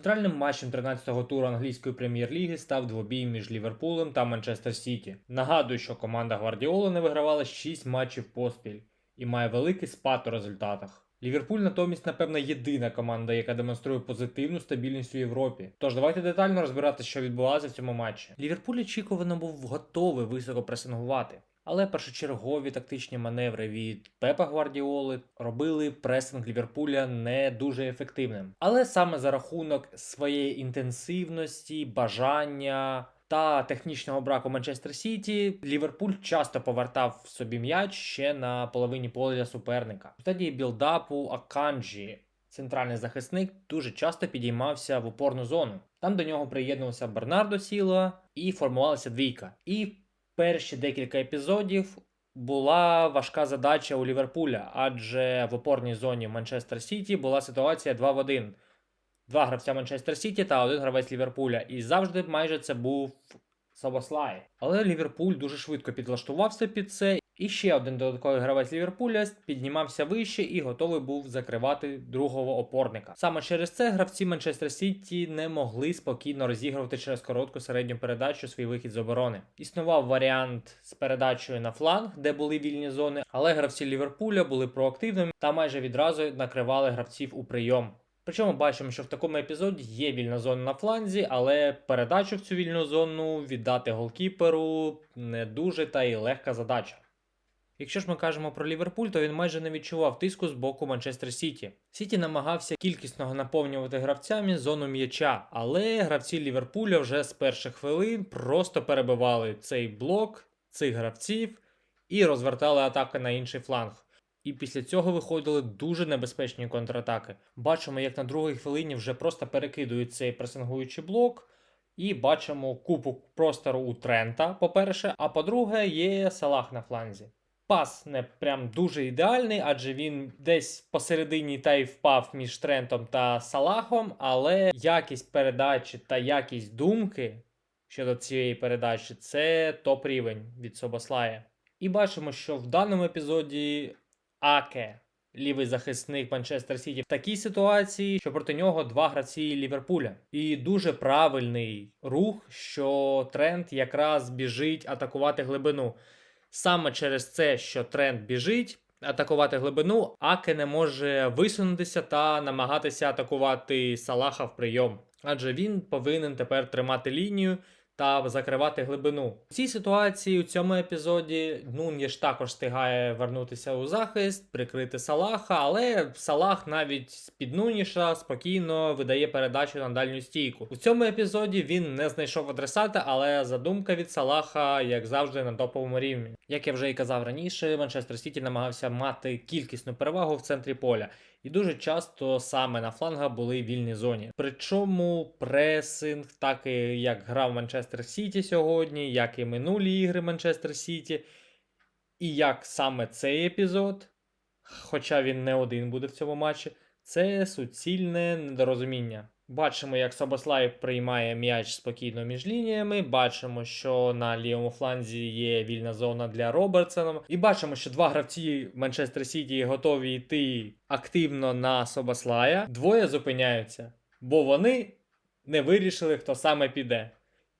Центральним матчем 13-го туру англійської прем'єр-ліги став двобій між Ліверпулем та Манчестер Сіті. Нагадую, що команда Гвардіоли не вигравала 6 матчів поспіль і має великий спад у результатах. Ліверпуль натомість, напевно, єдина команда, яка демонструє позитивну стабільність у Європі. Тож давайте детально розбиратися, що відбувалося в цьому матчі. Ліверпуль очікувано був готовий високо пресингувати. Але першочергові тактичні маневри від Пепа Гвардіоли робили пресинг Ліверпуля не дуже ефективним. Але саме за рахунок своєї інтенсивності, бажання та технічного браку Манчестер Сіті, Ліверпуль часто повертав собі м'яч ще на половині поля суперника. В стадії білдапу Аканджі. Центральний захисник дуже часто підіймався в опорну зону. Там до нього приєднувався Бернардо Сіла і формувалася двійка. І перші декілька епізодів була важка задача у Ліверпуля, адже в опорній зоні Манчестер Сіті була ситуація 2 в 1. Два гравця Манчестер Сіті та один гравець Ліверпуля. І завжди майже це був Савослай. Але Ліверпуль дуже швидко підлаштувався під це. І ще один додатковий гравець Ліверпуля піднімався вище і готовий був закривати другого опорника. Саме через це гравці Манчестер Сіті не могли спокійно розігрувати через коротку середню передачу свій вихід з оборони. Існував варіант з передачею на фланг, де були вільні зони, але гравці Ліверпуля були проактивними та майже відразу накривали гравців у прийом. Причому бачимо, що в такому епізоді є вільна зона на фланзі, але передачу в цю вільну зону віддати голкіперу не дуже та й легка задача. Якщо ж ми кажемо про Ліверпуль, то він майже не відчував тиску з боку Манчестер Сіті. Сіті намагався кількісно наповнювати гравцями зону м'яча, але гравці Ліверпуля вже з перших хвилин просто перебивали цей блок цих гравців і розвертали атаки на інший фланг. І після цього виходили дуже небезпечні контратаки. Бачимо, як на другій хвилині вже просто перекидують цей пресингуючий блок. І бачимо купу простору у Трента, по-перше, а по-друге, є Салах на фланзі. Пас не прям дуже ідеальний, адже він десь посередині та й впав між Трентом та Салахом, але якість передачі та якість думки щодо цієї передачі це топ рівень від Собослая. І бачимо, що в даному епізоді Аке, лівий захисник Манчестер Сіті, в такій ситуації, що проти нього два гравці Ліверпуля. І дуже правильний рух, що Трент якраз біжить атакувати глибину. Саме через це, що тренд біжить, атакувати глибину, Аке не може висунутися та намагатися атакувати Салаха в прийом. Адже він повинен тепер тримати лінію та закривати глибину. У цій ситуації у цьому епізоді Нунєш також встигає вернутися у захист, прикрити Салаха, але Салах навіть з під Нуніша спокійно видає передачу на дальню стійку. У цьому епізоді він не знайшов адресата, але задумка від Салаха, як завжди, на топовому рівні. Як я вже і казав раніше, Манчестер Сіті намагався мати кількісну перевагу в центрі поля. І дуже часто саме на флангах були вільні зоні. Причому пресинг, так і як грав Манчестер Сіті сьогодні, як і минулі ігри Манчестер Сіті, і як саме цей епізод, хоча він не один буде в цьому матчі, це суцільне недорозуміння. Бачимо, як Собослай приймає м'яч спокійно між лініями. Бачимо, що на лівому фланзі є вільна зона для Робертсона. І бачимо, що два гравці Манчестер Сіті готові йти активно на Собослая. Двоє зупиняються, бо вони не вирішили, хто саме піде.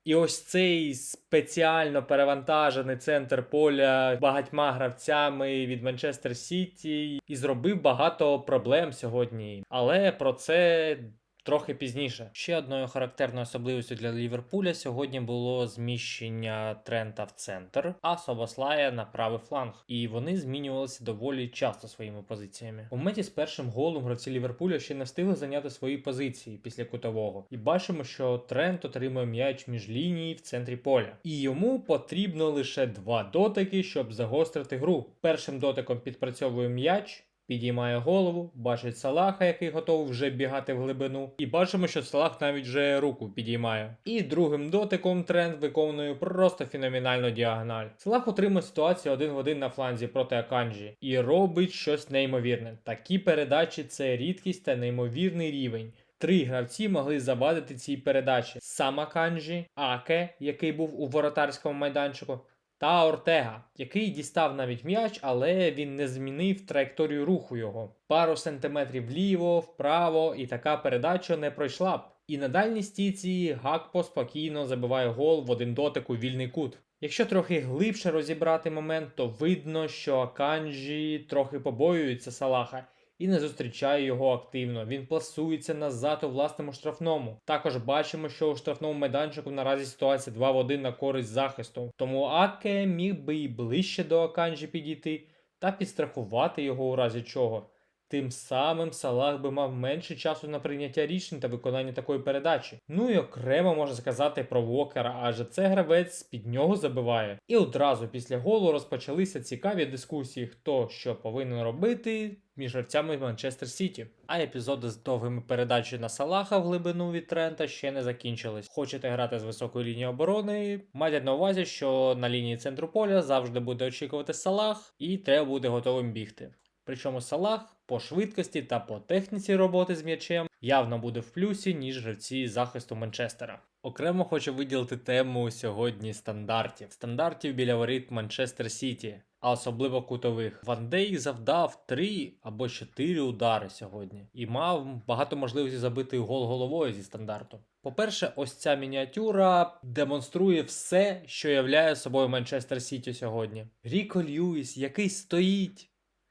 І ось цей спеціально перевантажений центр поля багатьма гравцями від Манчестер Сіті і зробив багато проблем сьогодні. Але про це трохи пізніше. Ще одною характерною особливістю для Ліверпуля сьогодні було зміщення Трента в центр, а Собослая на правий фланг. І вони змінювалися доволі часто своїми позиціями. У моменті з першим голом гравці Ліверпуля ще не встигли зайняти свої позиції після кутового. І бачимо, що Трент отримує м'яч між лінії в центрі поля. І йому потрібно лише два дотики, щоб загострити гру. Першим дотиком підпрацьовує м'яч. Підіймає голову, бачить Салаха, який готовий вже бігати в глибину. І бачимо, що Салах навіть вже руку підіймає. І другим дотиком тренд виконує просто феноменальну діагональ. Салах отримує ситуацію один в один на фланзі проти Аканджі і робить щось неймовірне. Такі передачі це рідкість та неймовірний рівень. Три гравці могли завадити цій передачі: сам Аканджі, Аке, який був у воротарському майданчику, та Ортега, який дістав навіть м'яч, але він не змінив траєкторію руху його. Пару сантиметрів вліво, вправо, і така передача не пройшла б. І на дальній стійці Гакпо спокійно забиває гол в один дотик у вільний кут. Якщо трохи глибше розібрати момент, то видно, що Аканджі трохи побоюється Салаха і не зустрічає його активно. Він пласується назад у власному штрафному. Також бачимо, що у штрафному майданчику наразі ситуація 2 в 1 на користь захисту. Тому Аке міг би і ближче до Аканджі підійти та підстрахувати його у разі чого. Тим самим Салах би мав менше часу на прийняття рішень та виконання такої передачі. Ну і окремо можна сказати про Вокера, адже це гравець під нього забиває. І одразу після голу розпочалися цікаві дискусії, хто що повинен робити між гравцями Манчестер Сіті. А епізоди з довгими передачами на Салаха в глибину від Трента ще не закінчились. Хочете грати з високої лінії оборони? Майте на увазі, що на лінії центру поля завжди буде очікувати Салах, і треба буде готовим бігти. Причому Салах по швидкості та по техніці роботи з м'ячем явно буде в плюсі, ніж гравці захисту Манчестера. Окремо хочу виділити тему сьогодні стандартів. Стандартів біля воріт Манчестер Сіті, а особливо кутових. Ван Дейк завдав 3 або 4 удари сьогодні і мав багато можливості забити гол головою зі стандарту. По-перше, ось ця мініатюра демонструє все, що являє собою Манчестер Сіті сьогодні. Ріко Льюіс, який стоїть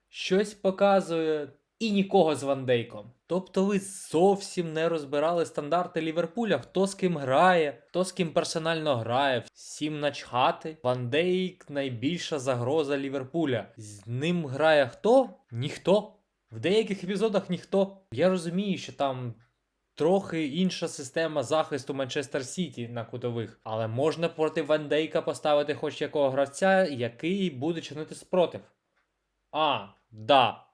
щось показує і нікого з Ван Дейком. Тобто ви зовсім не розбирали стандарти Ліверпуля, хто з ким грає, хто з ким персонально грає, всім начхати. Ван Дейк найбільша загроза Ліверпуля. З ним грає хто? Ніхто. В деяких епізодах ніхто. Я розумію, що там. Трохи інша система захисту Манчестер Сіті на кутових, але можна проти Ван Дейка поставити хоч якого гравця, який буде чинити спротив. А, да.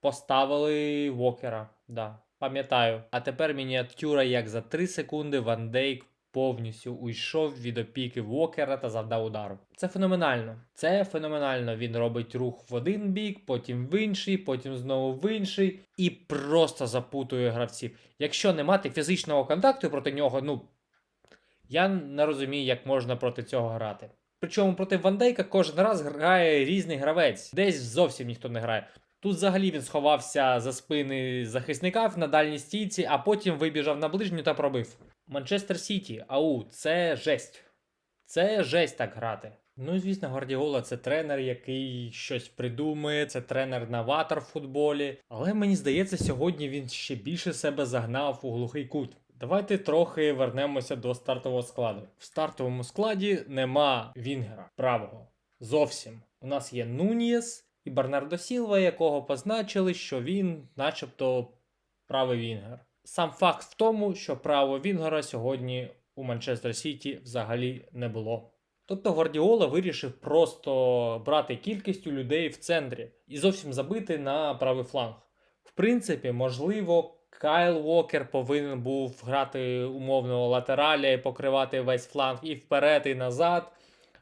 Поставили Вокера. Да, пам'ятаю. А тепер мініатюра, як за 3 секунди Ван Дейк повністю уйшов від опіки Вокера та завдав удару. Це феноменально. Це феноменально. Він робить рух в один бік, потім в інший, потім знову в інший і просто запутує гравців. Якщо не мати фізичного контакту проти нього, ну. Я не розумію, як можна проти цього грати. Причому проти Ван Дейка кожен раз грає різний гравець, десь зовсім ніхто не грає. Тут взагалі він сховався за спини захисника на дальній стійці, а потім вибіжав на ближню та пробив. Манчестер Сіті, ау, це жесть. Це жесть так грати. Ну і звісно, Гвардіола це тренер, який щось придумує, це тренер новатор в футболі. Але мені здається, сьогодні він ще більше себе загнав у глухий кут. Давайте трохи вернемося до стартового складу. В стартовому складі нема Вінгера правого. Зовсім. У нас є Нунієс і Бернардо Сілва, якого позначили, що він, начебто, правий Вінгер. Сам факт в тому, що правого Вінгера сьогодні у Манчестер Сіті взагалі не було. Тобто Гвардіола вирішив просто брати кількістю людей в центрі і зовсім забити на правий фланг. В принципі, можливо, Кайл Уокер повинен був грати умовного латераля і покривати весь фланг і вперед, і назад,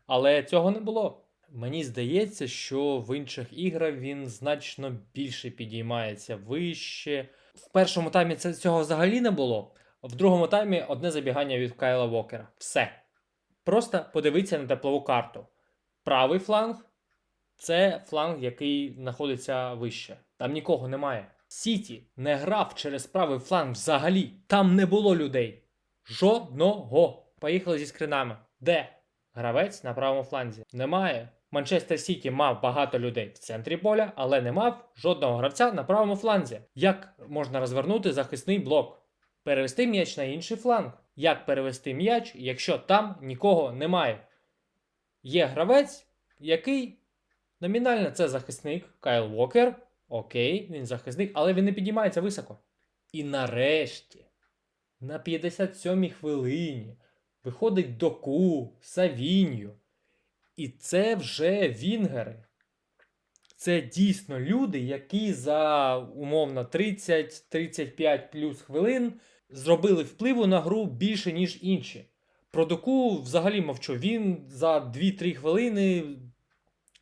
але цього не було. Мені здається, що в інших іграх він значно більше підіймається вище. В першому таймі це цього взагалі не було. В другому таймі одне забігання від Кайла Вокера. Все. Просто подивіться на теплову карту. Правий фланг це фланг, який знаходиться вище. Там нікого немає. Сіті не грав через правий фланг взагалі. Там не було людей. Жодного. Поїхали зі скринами. Де? Гравець на правому фланзі. Немає. Манчестер Сіті мав багато людей в центрі поля, але не мав жодного гравця на правому фланзі. Як можна розвернути захисний блок? Перевести м'яч на інший фланг. Як перевести м'яч, якщо там нікого немає? Є гравець, який номінально це захисник Кайл Вокер. Окей, він захисник, але він не підіймається високо. І нарешті, на 57-й хвилині, виходить Доку, Савіньо. І це вже вінгери. Це дійсно люди, які за умовно 30-35 плюс хвилин зробили впливу на гру більше, ніж інші. Про Доку взагалі мовчу. Він за 2-3 хвилини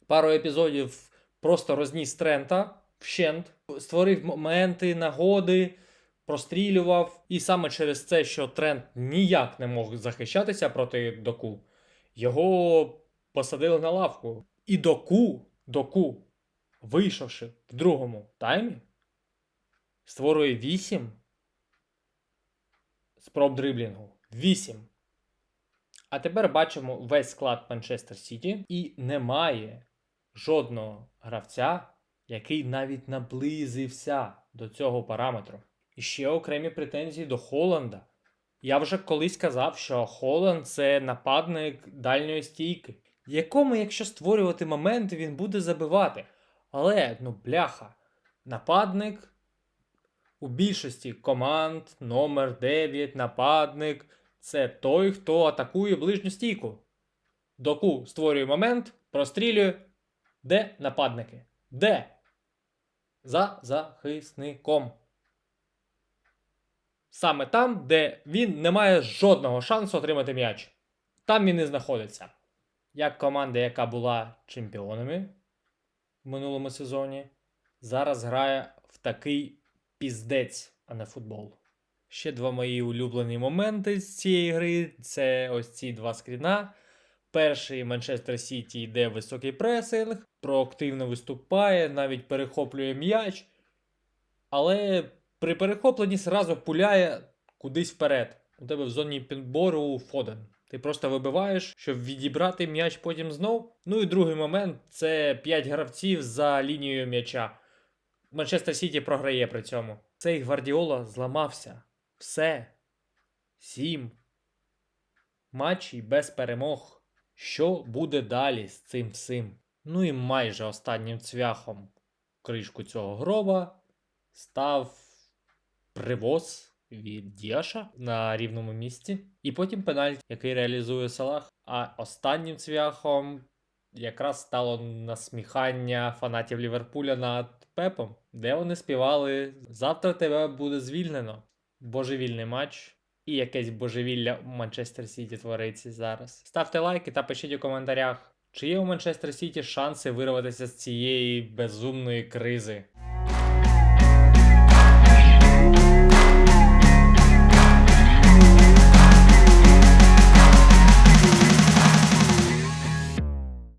пару епізодів просто розніс Трента вщент, створив моменти, нагоди, прострілював. І саме через це, що Трент ніяк не мог захищатися проти Доку, його посадили на лавку. І Доку, Доку, вийшовши в другому таймі, створює 8 спроб дриблінгу. 8. А тепер бачимо весь склад Манчестер Сіті, і немає жодного гравця, який навіть наблизився до цього параметру. І ще окремі претензії до Холланда. Я вже колись казав, що Холланд це нападник дальньої стійки, якому, якщо створювати моменти, він буде забивати. Але, ну, бляха, нападник у більшості команд номер 9, нападник це той, хто атакує ближню стійку. Доку створює момент, прострілює. Де нападники? Де? За захисником. Саме там, де він не має жодного шансу отримати м'яч. Там він і знаходиться. Як команда, яка була чемпіонами в минулому сезоні, зараз грає в такий піздець, а не футбол. Ще два мої улюблені моменти з цієї гри це ось ці два скріна. Перший Манчестер Сіті йде високий пресинг, проактивно виступає, навіть перехоплює м'яч. Але при перехопленні зразу пуляє кудись вперед. У тебе в зоні підбору Фоден. Ти просто вибиваєш, щоб відібрати м'яч потім знов. Ну і другий момент це 5 гравців за лінією м'яча. Манчестер Сіті програє при цьому. Цей Гвардіола зламався. Все. Сім. Матчі без перемог. Що буде далі з цим всім? Ну і майже останнім цвяхом кришку цього гроба став привоз від Діаша на рівному місці. І потім пенальті, який реалізує Салах. А останнім цвяхом якраз стало насміхання фанатів Ліверпуля над Пепом, де вони співали Завтра тебе буде звільнено. Божевільний матч. І якесь божевілля у Манчестер Сіті твориться зараз. Ставте лайки та пишіть у коментарях, чи є у Манчестер Сіті шанси вирватися з цієї безумної кризи.